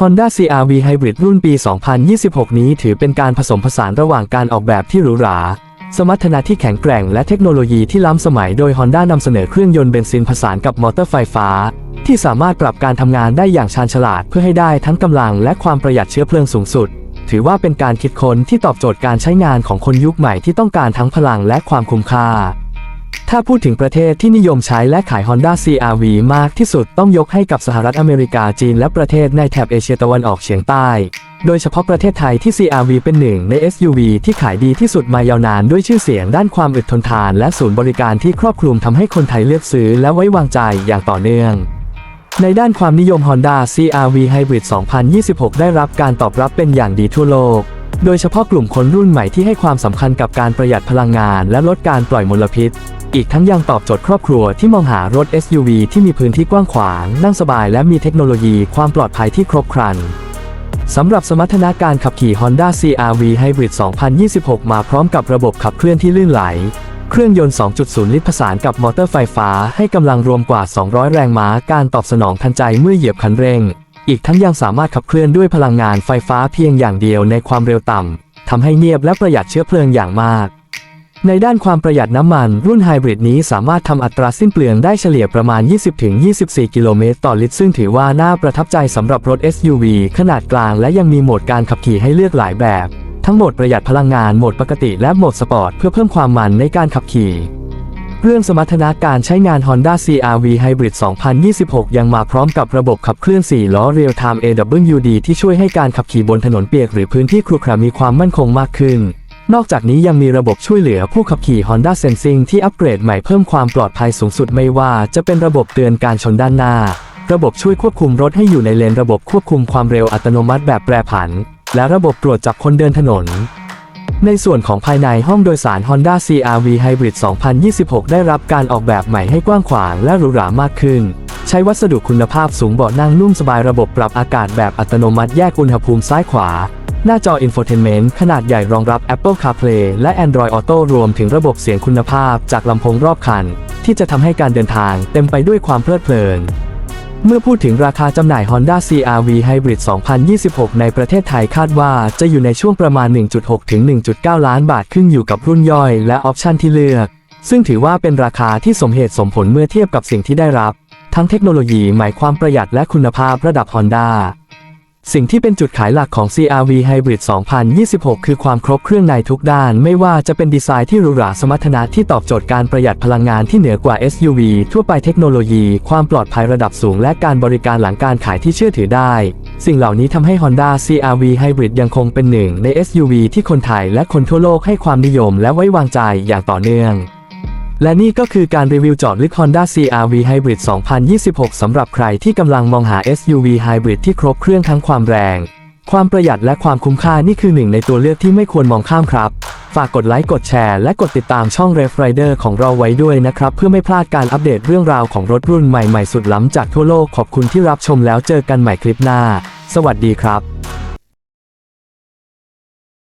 Honda CR-V Hybrid รุ่นปี 2026 นี้ถือเป็นการผสมผสานระหว่างการออกแบบที่หรูหรา สมรรถนะที่แข็งแกร่งและเทคโนโลยีที่ล้ำสมัย โดย Honda นำเสนอเครื่องยนต์เบนซินผสานกับมอเตอร์ไฟฟ้า ที่สามารถปรับการทำงานได้อย่างชาญฉลาดเพื่อให้ได้ทั้งกำลังและความประหยัดเชื้อเพลิงสูงสุด ถือว่าเป็นการคิดค้นที่ตอบโจทย์การใช้งานของคนยุคใหม่ที่ต้องการทั้งพลังและความคุ้มค่า ถ้าพูดถึงประเทศที่นิยมใช้และขาย Honda CR-V มากที่สุดต้องยกให้กับสหรัฐอเมริกาจีนและประเทศในแถบเอเชียตะวันออกเฉียงใต้ โดยเฉพาะประเทศไทยที่ CR-V เป็นหนึ่งใน SUV ที่ขายดีที่สุดมายาวนานด้วยชื่อเสียงด้านความอึดทนทาน และศูนย์บริการที่ครอบคลุมทำให้คนไทยเลือกซื้อและไว้วางใจอย่างต่อเนื่องในด้านความนิยม Honda CR-V Hybrid 2026 ได้รับการตอบรับเป็นอย่างดีทั่วโลก โดยเฉพาะกลุ่มคนรุ่นใหม่ที่ให้ความสำคัญกับการประหยัดพลังงานและลดการปล่อยมลพิษ อีกทั้งยังตอบโจทย์ครอบครัวที่มองหารถ SUV ที่มีพื้นที่กว้างขวาง นั่งสบายและมีเทคโนโลยีความปลอดภัยที่ครบครันสำหรับสมรรถนะการขับขี่ Honda CR-V Hybrid 2026 มาพร้อมกับระบบขับเคลื่อนที่ลื่นไหล เครื่องยนต์ 2.0 ลิตรผสานกับมอเตอร์ไฟฟ้าให้กำลังรวมกว่า 200 แรงม้า การตอบสนองทันใจเมื่อเหยียบคันเร่ง อีกทั้งยังสามารถขับเคลื่อนด้วยพลังงานไฟฟ้าเพียงอย่างเดียวในความเร็วต่ำทำให้เงียบและประหยัดเชื้อเพลิงอย่างมาก ในด้านความประหยัดน้ำมันรุ่นไฮบริดนี้สามารถทำอัตราสิ้นเปลืองได้เฉลี่ยประมาณ 20-24 กิโลเมตรต่อลิตร ซึ่งถือว่าน่าประทับใจสำหรับรถ SUV ขนาดกลางและยังมีโหมดการขับขี่ให้เลือกหลายแบบ ทั้งโหมดประหยัดพลังงานโหมดปกติและโหมดสปอร์ตเพื่อเพิ่มความมันในการขับขี่ เรื่องสมรรถนะการใช้งาน Honda CR-V Hybrid 2026 ยังมาพร้อมกับระบบขับเคลื่อน 4 ล้อ Real Time AWD ที่ช่วยให้การขับขี่บนถนนเปียกหรือพื้นที่ครุขระมีความมั่นคงมากขึ้น นอกจากนี้ยังมีระบบช่วยเหลือผู้ขับขี่ Honda Sensing ที่อัปเกรดใหม่เพิ่มความปลอดภัยสูงสุดไม่ว่าจะเป็นระบบเตือนการชนด้านหน้า ระบบช่วยควบคุมรถให้อยู่ในเลน ระบบควบคุมความเร็วอัตโนมัติแบบแปรผัน และระบบตรวจจับคนเดินถนน ในส่วนของภายในห้องโดยสาร Honda CR-V Hybrid 2026 ได้รับการออกแบบใหม่ให้กว้างขวางและหรูหรามากขึ้น ใช้วัสดุคุณภาพสูงเบาะนั่งนุ่มสบายระบบปรับอากาศแบบอัตโนมัติแยกอุณหภูมิซ้ายขวา หน้าจอ Infotainment ขนาดใหญ่รองรับ Apple CarPlay และ Android Auto รวมถึงระบบเสียงคุณภาพจากลำโพงรอบคัน ที่จะทำให้การเดินทางเต็มไปด้วยความเพลิดเพลิน เมื่อพูดถึงราคาจำหน่าย Honda CR-V Hybrid 2026 ในประเทศไทยคาดว่าจะอยู่ในช่วงประมาณ 1.6 ถึง 1.9 ล้านบาทขึ้นอยู่กับรุ่นย่อยและออปชันที่เลือก ซึ่งถือว่าเป็นราคาที่สมเหตุสมผลเมื่อเทียบกับสิ่งที่ได้รับ ทั้งเทคโนโลยีหมายความประหยัดและคุณภาพระดับ Honda สิ่งที่เป็นจุดขายหลักของ CR-V Hybrid 2026 คือความครบเครื่องในทุกด้าน ไม่ว่าจะเป็นดีไซน์ที่หรูหราสมรรถนะที่ตอบโจทย์การประหยัดพลังงานที่เหนือกว่า SUV ทั่วไปเทคโนโลยี ความปลอดภัยระดับสูง และการบริการหลังการขายที่เชื่อถือได้ สิ่งเหล่านี้ทำให้ Honda CR-V Hybrid ยังคงเป็นหนึ่งใน SUV ที่คนไทยและคนทั่วโลกให้ความนิยมและไว้วางใจอย่างต่อเนื่อง และนี่ก็คือการรีวิวจอดลึก Honda CR-V Hybrid 2026 สำหรับใครที่กำลังมองหา SUV Hybrid ที่ครบเครื่องทั้งความแรง ความประหยัดและความคุ้มค่านี่คือหนึ่งในตัวเลือกที่ไม่ควรมองข้ามครับ ฝากกดไลค์กดแชร์และกดติดตามช่อง Ref Rider ของเราไว้ด้วยนะครับ เพื่อไม่พลาดการอัปเดตเรื่องราวของรถรุ่นใหม่ๆ สุดล้ำจากทั่วโลกขอบคุณที่รับชมแล้วเจอกันใหม่คลิปหน้า สวัสดีครับ